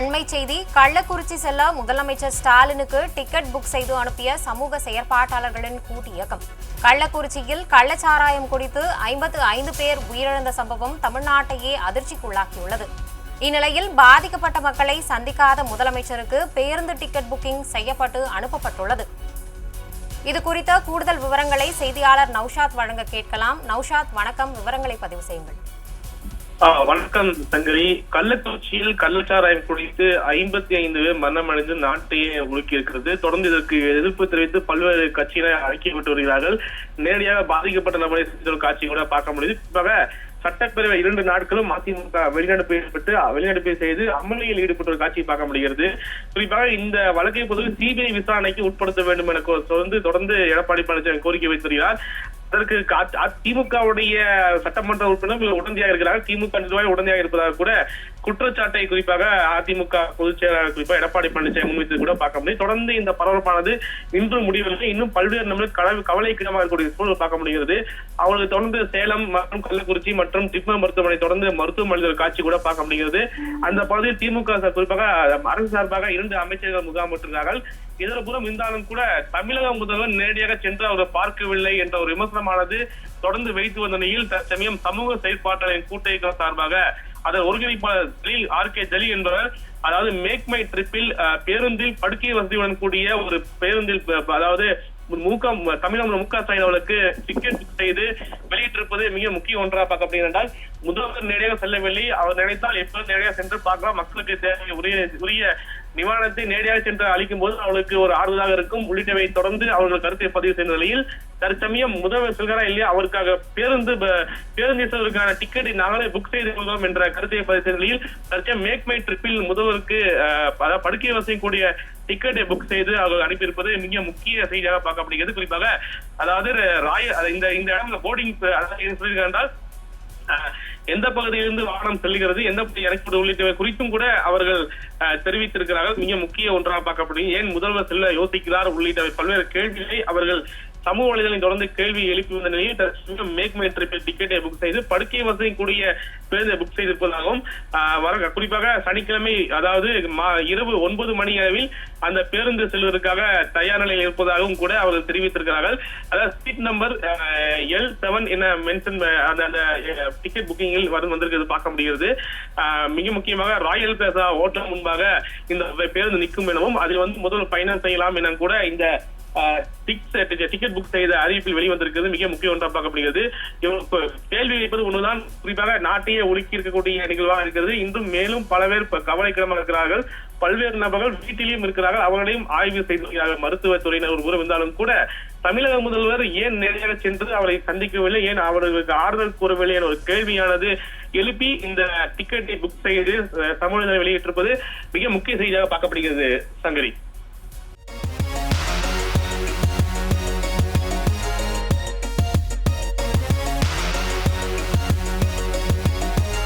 அண்மை செய்தி கள்ளக்குறிச்சி செல்ல முதலமைச்சர் ஸ்டாலினுக்கு டிக்கெட் புக் செய்து அனுப்பிய சமூக செயற்பாட்டாளர்களின் கூட்டு இயக்கம் கள்ளக்குறிச்சியில் கள்ளச்சாராயம் குடித்து ஐம்பத்து ஐந்து பேர் உயிரிழந்த சம்பவம் தமிழ்நாட்டையே அதிர்ச்சிக்குள்ளாக்கியுள்ளது. இந்நிலையில் பாதிக்கப்பட்ட மக்களை சந்திக்காத முதலமைச்சருக்கு பேருந்து டிக்கெட் புக்கிங் செய்யப்பட்டு அனுப்பப்பட்டுள்ளது. இது குறித்த கூடுதல் விவரங்களை செய்தியாளர் நௌஷாத் வழங்க கேட்கலாம். நௌஷாத் வணக்கம். விவரங்களை பதிவு செய்யுங்கள். வணக்கம் சங்கரி கள்ளக்குறிச்சியில் கள்ளச்சாராயம் குடித்து ஐம்பத்தி ஐந்து பேர் மரணமடைந்து நாட்டையே உலுக்கி இருக்கிறது தொடர்ந்து இதற்கு எதிர்ப்பு தெரிவித்து பல்வேறு கட்சியினர் அறிக்கைப்பட்டு வருகிறார்கள். நேரடியாக பாதிக்கப்பட்ட நபரை ஒரு காட்சி கூட பார்க்க முடியுது. குறிப்பாக சட்டப்பேரவை இரண்டு நாட்களும் அதிமுக வெளிநடப்பு ஈடுபட்டு வெளிநடப்பை செய்து அமளியில் ஈடுபட்ட ஒரு காட்சியை பார்க்க முடிகிறது. குறிப்பாக இந்த வழக்கை பொறுத்து சிபிஐ விசாரணைக்கு உட்படுத்த வேண்டும் என தொடர்ந்து தொடர்ந்து எடப்பாடி பழனிசாமி கோரிக்கை வைத்திருக்கிறார். அதற்கு கா- திமுகவுடைய சட்டமன்ற உறுப்பினர் உடனடியாக இருக்கிறார்கள் திமுக நிர்வாகி உடனடியாக இருப்பதாக கூட குற்றச்சாட்டை குறிப்பாக அதிமுக பொதுச் செயலாளர் குறிப்பாக எடப்பாடி பழனிசாமி முன்வைத்து கூட பார்க்க முடியும். தொடர்ந்து இந்த பரபரப்பானது இன்றும் முடிவில்லை இன்னும் பல்வேறு நம்மளுக்கு கவலை கவலைக்கிடமாக இருக்கக்கூடிய சூழல் பார்க்க முடிகிறது. அவர்களுக்கு தொடர்ந்து சேலம் மற்றும் கள்ளக்குறிச்சி மற்றும் டிப்மர் மருத்துவமனை தொடர்ந்து மருத்துவமனை காட்சி கூட பார்க்க முடிகிறது. அந்த பகுதியில் திமுக சார் குறிப்பாக அரசு சார்பாக இரண்டு அமைச்சர்கள் முகாமிட்டிருந்தார்கள் இதற்குறம் இருந்தாலும் கூட தமிழக முதல்வர் நேரடியாக சென்று அவரை பார்க்கவில்லை என்ற ஒரு விமர்சனமானது தொடர்ந்து வைத்து வந்த நிலையில் தற்சமயம் சமூக செயற்பாட்டாளரின் கூட்டமைப்பு சார்பாக அதன் ஒருங்கிணைப்பாளர் ஜலீல் ஆர் கே ஜலி என்பவர் அதாவது மேக் மை ட்ரிப்பில் பேருந்தில் படுக்கை வசதியுடன் கூடிய ஒரு பேருந்தில் அதாவது முக தமிழக மு க ஸ்டாலின் அவர்களுக்கு டிக்கெட் செய்து வெளியிட்டிருப்பது மிக முக்கிய ஒன்றா பார்க்கப்படுகிறது என்றால் முதல்வர் நேரடியாக செல்லவில்லை. அவர் நினைத்தால் எப்போது நேரடியாக சென்று பார்க்கலாம். மக்களுக்கு தேவை உரிய உரிய நிவாரணத்தை நேரடியாக சென்று அளிக்கும் போது அவர்களுக்கு ஒரு ஆறுதலாக இருக்கும். உள்ளிட்டவை தொடர்ந்து அவர்கள் கருத்தை பதிவு செய்த நிலையில் தற்சமயம் முதல்வர் செல்கிறாரா இல்லையா அவருக்காக பேருந்து பேருந்து செல்வதற்கான டிக்கெட்டை நாங்களே புக் செய்து கொள்வோம் என்ற கருத்தை பதிவு செய்த நிலையில் தற்சமயம் மேக் மை ட்ரிப்பில் முதல்வருக்கு படுக்கை வசதி கூடிய டிக்கெட்டை புக் செய்து அவர்கள் அனுப்பியிருப்பது மிக முக்கிய செய்தியாக பார்க்கப்படுகிறது. குறிப்பாக அதாவது ராய இந்த இந்த இடம் போர்டிங் அதாவது என்றால் எந்த பகுதியிலிருந்து வாகனம் செல்கிறது எந்த பகுதி இறக்கப்படும் உள்ளிட்டவை குறித்தும் கூட அவர்கள் அஹ், தெரிவித்திருக்கிறார்கள். மிக முக்கிய ஒன்றாக பார்க்கப்படும் ஏன் முதல்வர் செல்ல யோசிக்கிறார்? உள்ளிட்டவை பல்வேறு கேள்விகளை அவர்கள் சமூக வலைதளம் தொடர்ந்து கேள்வி எழுப்பி வந்த நிலையில் தற்சமயம் மேக் மை ட்ரிப்பில் டிக்கெட்டை புக் செய்து படுக்கை வசதி கூடிய பேருந்தை புக் செய்திருப்பதாகவும் வர குறிப்பாக சனிக்கிழமை அதாவது மா- இரவு ஒன்பது மணி அளவில் அந்த பேருந்து செல்வதற்காக தயார் நிலையில் இருப்பதாகவும் கூட அவர்கள் தெரிவித்திருக்கிறார்கள். அதாவது சீட் நம்பர் எல் செவன் என மென்ஷன் அந்த அந்த டிக்கெட் புக்கிங்கில் வந்து வந்திருக்கிறது பார்க்க முடிகிறது. மிக முக்கியமாக ராயல் பிளாசா ஓட்டம் முன்பாக இந்த பேருந்து நிற்கும் எனவும் அதில் வந்து முதல் பயணம் செய்யலாம் என கூட இந்த டிக்கெட் புக் செய்த அறிவிப்பில் வெளிவந்திருக்கிறது மிக முக்கிய ஒன்றாக பார்க்கப்படுகிறது. கேள்வி வைப்பது ஒன்றுதான் குறிப்பாக நாட்டையே ஒடுக்கி இருக்கக்கூடிய நிகழ்வாக இருக்கிறது. இன்றும் மேலும் பல பேர் கவலைக்கிடமாக இருக்கிறார்கள். பல்வேறு நபர்கள் வீட்டிலேயும் இருக்கிறார்கள். அவர்களையும் ஆய்வு செய்து வருகிறார்கள். மருத்துவத்துறையினர் ஒரு புறம் இருந்தாலும் கூட தமிழக முதல்வர் ஏன் நேரடியாக சென்று அவரை சந்திக்கவில்லை? ஏன் அவர்களுக்கு ஆறுதல் கூறவில்லை என ஒரு கேள்வியானது எழுப்பி இந்த டிக்கெட்டை புக் செய்து அஹ், சமூக வெளியிட்டிருப்பது மிக முக்கிய செய்தியாக பார்க்கப்படுகிறது. சங்கரி.